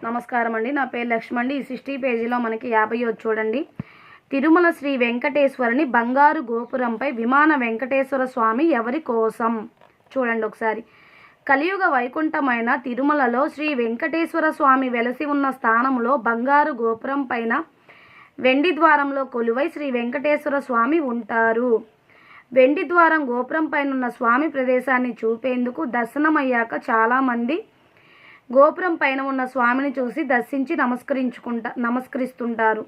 నమస్కారం అండి నా పేరు లక్ష్మణి ఈ సిక్స్టీ పేజీలో మనకి యాభై వచ్చి చూడండి. తిరుమల శ్రీ వెంకటేశ్వరుని బంగారు గోపురంపై విమాన వెంకటేశ్వర స్వామి ఎవరి కోసం? చూడండి ఒకసారి. కలియుగ వైకుంఠమైన తిరుమలలో శ్రీ వెంకటేశ్వర స్వామి వెలసి ఉన్న స్థానంలో బంగారు గోపురం పైన వెండి ద్వారంలో కొలువై శ్రీ వెంకటేశ్వర స్వామి ఉంటారు. వెండి ద్వారం గోపురం పైన ఉన్న స్వామి ప్రదేశాన్ని చూపేందుకు దర్శనమయ్యాక చాలామంది గోపురం పైన ఉన్న స్వామిని చూసి దర్శించి నమస్కరించుకుంటా నమస్కరిస్తుంటారు.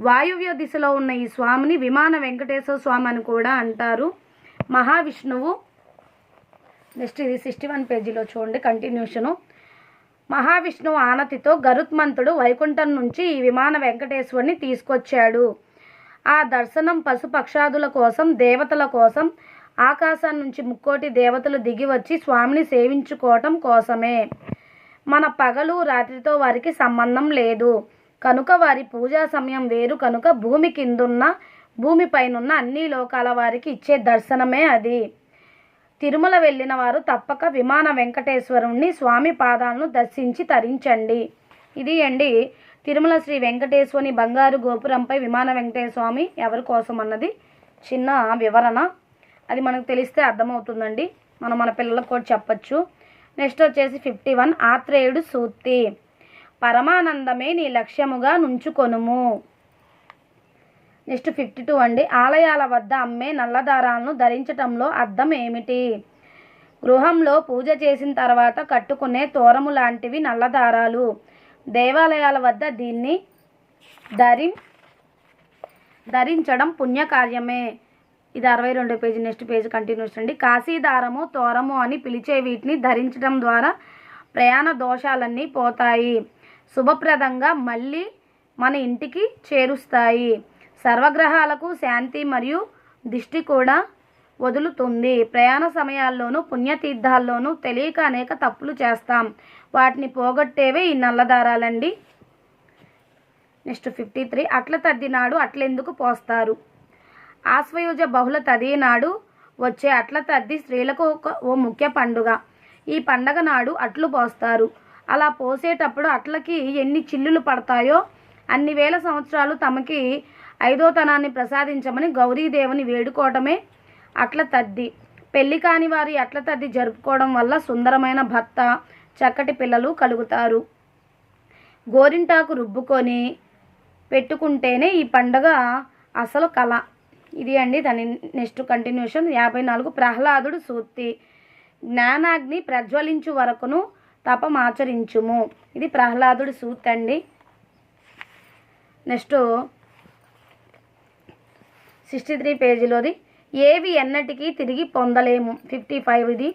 వాయువ్య దిశలో ఉన్న ఈ స్వామిని విమాన వెంకటేశ్వర స్వామి అని కూడా అంటారు. మహావిష్ణువు నెక్స్ట్ ఇది సిక్స్టీ వన్ పేజీలో చూడండి కంటిన్యూషను. మహావిష్ణువు ఆనతితో గరుత్మంతుడు వైకుంఠం నుంచి ఈ విమాన వెంకటేశ్వరుని తీసుకొచ్చాడు. ఆ దర్శనం పశుపక్షాదుల కోసం దేవతల కోసం ఆకాశం నుంచి ముక్కోటి దేవతలు దిగి వచ్చి స్వామిని సేవించుకోవటం కోసమే. మన పగలు రాత్రితో వారికి సంబంధం లేదు. కనుక వారి పూజా సమయం వేరు. కనుక భూమి కిందున్న భూమి పైనున్న అన్ని లోకాల వారికి ఇచ్చే దర్శనమే అది. తిరుమల వెళ్ళిన వారు తప్పక విమాన వెంకటేశ్వరుణ్ణి స్వామి పాదాలను దర్శించి తరించండి. ఇది అండి తిరుమల శ్రీ వెంకటేశ్వరుని బంగారు గోపురంపై విమాన వెంకటేశ్వర స్వామి ఎవరి కోసం అన్నది. చిన్న వివరణ. అది మనకు తెలిస్తే అర్థమవుతుందండి. మనం మన పిల్లలకు కూడా చెప్పచ్చు. నెక్స్ట్ వచ్చేసి ఫిఫ్టీ వన్ ఆత్రేయుడు సూక్తి. పరమానందమే నీ లక్ష్యముగా నుంచుకొనుము. నెక్స్ట్ ఫిఫ్టీ టూ అండి. ఆలయాల వద్ద అమ్మే నల్లదారాలను ధరించటంలో అర్థం ఏమిటి గృహంలో పూజ చేసిన తర్వాత కట్టుకునే తోరము లాంటివి నల్లదారాలు. దేవాలయాల వద్ద దీన్ని ధరి ధరించడం పుణ్యకార్యమే. ఇది అరవై రెండు పేజీ నెక్స్ట్ పేజ్ కంటిన్యూస్ అండి. కాశీదారము తోరము అని పిలిచే వీటిని ధరించడం ద్వారా ప్రయాణ దోషాలన్నీ పోతాయి. శుభప్రదంగా మళ్ళీ మన ఇంటికి చేరుస్తాయి. సర్వగ్రహాలకు శాంతి మరియు దిష్టి కూడా వదులుతుంది. ప్రయాణ సమయాల్లోనూ పుణ్యతీర్థాల్లోనూ తెలియక అనేక తప్పులు చేస్తాం. వాటిని పోగొట్టేవే ఈ నల్లదారాలండి. నెక్స్ట్ ఫిఫ్టీ త్రీ అట్ల తద్దినాడు అట్లెందుకు పోస్తారు? ఆశ్వయుజ బహుళ తది నాడు వచ్చే అట్ల తద్ది స్త్రీలకు ఒక ఓ ముఖ్య పండుగ. ఈ పండగ నాడు అట్లు పోస్తారు. అలా పోసేటప్పుడు అట్లకి ఎన్ని చిల్లులు పడతాయో అన్ని వేల సంవత్సరాలు తమకి ఐదోతనాన్ని ప్రసాదించమని గౌరీదేవుని వేడుకోవటమే అట్ల తద్ది. పెళ్ళి కాని వారి అట్ల తద్ది జరుపుకోవడం వల్ల సుందరమైన భర్త చక్కటి పిల్లలు కలుగుతారు. గోరింటాకు రుబ్బుకొని పెట్టుకుంటేనే ఈ పండగ అసలు కళ. ఇది అండి దాని నెక్స్ట్ కంటిన్యూషన్ యాభై నాలుగు ప్రహ్లాదుడు సూక్తి. జ్ఞానాగ్ని ప్రజ్వలించు వరకును తపమాచరించుము ఇది ప్రహ్లాదుడి సూక్తి అండి. నెక్స్ట్ సిక్స్టీ త్రీ పేజీలోది. ఏవి ఎన్నటికీ తిరిగి పొందలేము. ఫిఫ్టీ ఫైవ్ ఇది.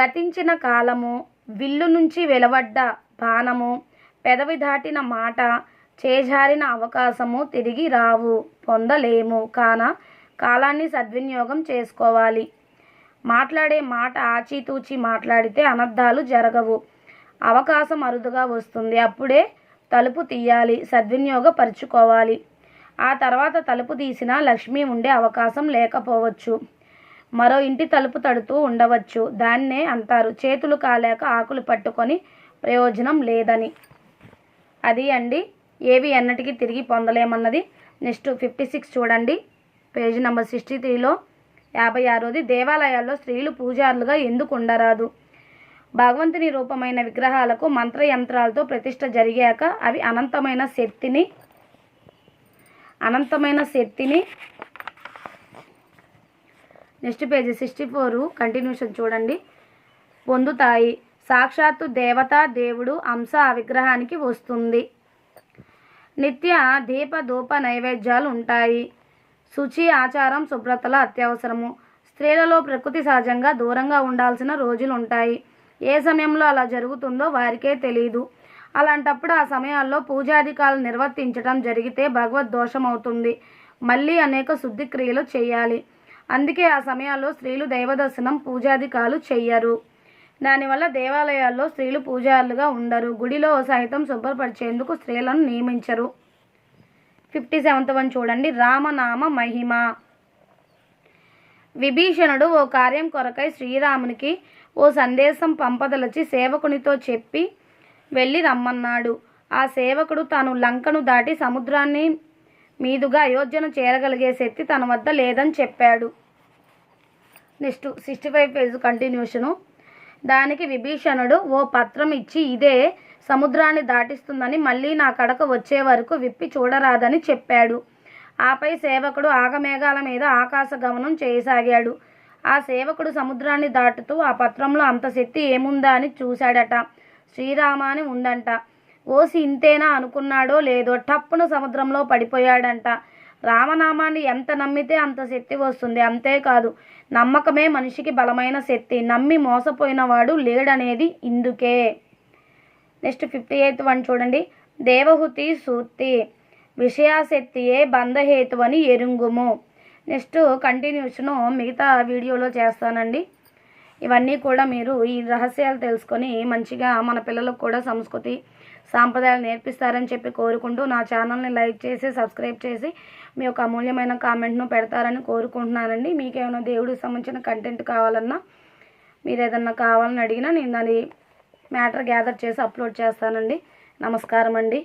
గతించిన కాలము విల్లు నుంచి వెలువడ్డ బాణము పెదవి దాటిన మాట చేజారిన అవకాశము తిరిగి రావు. పొందలేము. కాన కాలాన్ని సద్వినియోగం చేసుకోవాలి. మాట్లాడే మాట ఆచితూచి మాట్లాడితే అనర్థాలు జరగవు. అవకాశం అరుదుగా వస్తుంది. అప్పుడే తలుపు తీయాలి. సద్వినియోగపరుచుకోవాలి. ఆ తర్వాత తలుపు తీసినా లక్ష్మి ఉండే అవకాశం లేకపోవచ్చు. మరో ఇంటి తలుపు తడుతూ ఉండవచ్చు. దాన్నే అంటారు. చేతులు కాలేక ఆకులు పట్టుకొని ప్రయోజనం లేదని. అది అండి. ఏవి ఎన్నటికీ తిరిగి పొందలేమన్నది నెక్స్ట్ ఫిఫ్టీ సిక్స్ చూడండి. పేజ్ నెంబర్ సిక్స్టీ త్రీలో యాభై ఆరోది దేవాలయాల్లో స్త్రీలు పూజారులుగా ఎందుకు ఉండరాదు? భగవంతుని రూపమైన విగ్రహాలకు మంత్రయంత్రాలతో ప్రతిష్ట జరిగాక అవి అనంతమైన శక్తిని అనంతమైన శక్తిని. నెక్స్ట్ పేజీ సిక్స్టీ ఫోర్ కంటిన్యూషన్ చూడండి. పొందుతాయి. సాక్షాత్తు దేవత దేవుడు అంశ ఆ విగ్రహానికి వస్తుంది. నిత్య దీప ధూప నైవేద్యాలు ఉంటాయి. శుచి ఆచారం శుభ్రతల అత్యవసరము. స్త్రీలలో ప్రకృతి సహజంగా దూరంగా ఉండాల్సిన రోజులు ఉంటాయి. ఏ సమయంలో అలా జరుగుతుందో వారికే తెలియదు అలాంటప్పుడు ఆ సమయాల్లో పూజాధికాలు నిర్వర్తించడం జరిగితే భగవద్దోషం అవుతుంది. మళ్ళీ అనేక శుద్ధి క్రియలు చేయాలి. అందుకే ఆ సమయాల్లో స్త్రీలు దైవదర్శనం పూజాధికాలు చెయ్యరు. దానివల్ల దేవాలయాల్లో స్త్రీలు పూజారులుగా ఉండరు. గుడిలో సైతం శుభ్రపరిచేందుకు స్త్రీలను నియమించరు. ఫిఫ్టీ సెవెంత్ వన్ చూడండి. రామనామ మహిమ. విభీషణుడు ఓ కార్యం కొరకై శ్రీరామునికి ఓ సందేశం పంపదలచి సేవకునితో చెప్పి వెళ్ళి రమ్మన్నాడు. ఆ సేవకుడు తాను లంకను దాటి సముద్రాన్ని మీదుగా అయోధ్యను చేరగలిగే శక్తి తన వద్ద లేదని చెప్పాడు. Next sixty five page continuation. దానికి విభీషణుడు ఓ పత్రం ఇచ్చి ఇదే సముద్రాన్ని దాటిస్తుందని మళ్ళీ నా కడక వచ్చే వరకు విప్పి చూడరాదని చెప్పాడు. ఆపై సేవకుడు ఆగమేఘాల మీద ఆకాశ గమనం చేయసాగాడు. ఆ సేవకుడు సముద్రాన్ని దాటుతూ ఆ పత్రంలో అంత శక్తి ఏముందా? అని చూశాడట. శ్రీరామాని ఉందంట. ఓసి ఇంతేనా అనుకున్నాడో లేదో టప్పున సముద్రంలో పడిపోయాడంట. రామనామాన్ని ఎంత నమ్మితే అంత శక్తి వస్తుంది. అంతేకాదు నమ్మకమే మనిషికి బలమైన శక్తి. నమ్మి మోసపోయిన వాడు లేడనేది ఇందుకే. నెక్స్ట్ ఫిఫ్టీ ఎయిత్ వన్ చూడండి. దేవహుతి సూక్తి విషయాశక్తియే బంధహేతు అని ఎరుంగుము. నెక్స్ట్ కంటిన్యూషను మిగతా వీడియోలో చేస్తానండి. ఇవన్నీ కూడా మీరు ఈ రహస్యాలు తెలుసుకొని మంచిగా మన పిల్లలకు కూడా సంస్కృతి సాంప్రదాయాలు నేర్పిస్తారని చెప్పి కోరుకుంటూ నా ఛానల్ని లైక్ చేసి సబ్స్క్రైబ్ చేసి మీ యొక్క అమూల్యమైన కామెంట్ను పెడతారని కోరుకుంటున్నానండి. మీకేమైనా దేవుడికి సంబంధించిన కంటెంట్ కావాలన్నా మీరు ఏదన్నా కావాలని అడిగినా నేను దాని మ్యాటర్ గ్యాదర్ చేసి అప్లోడ్ చేస్తానండి. నమస్కారం అండి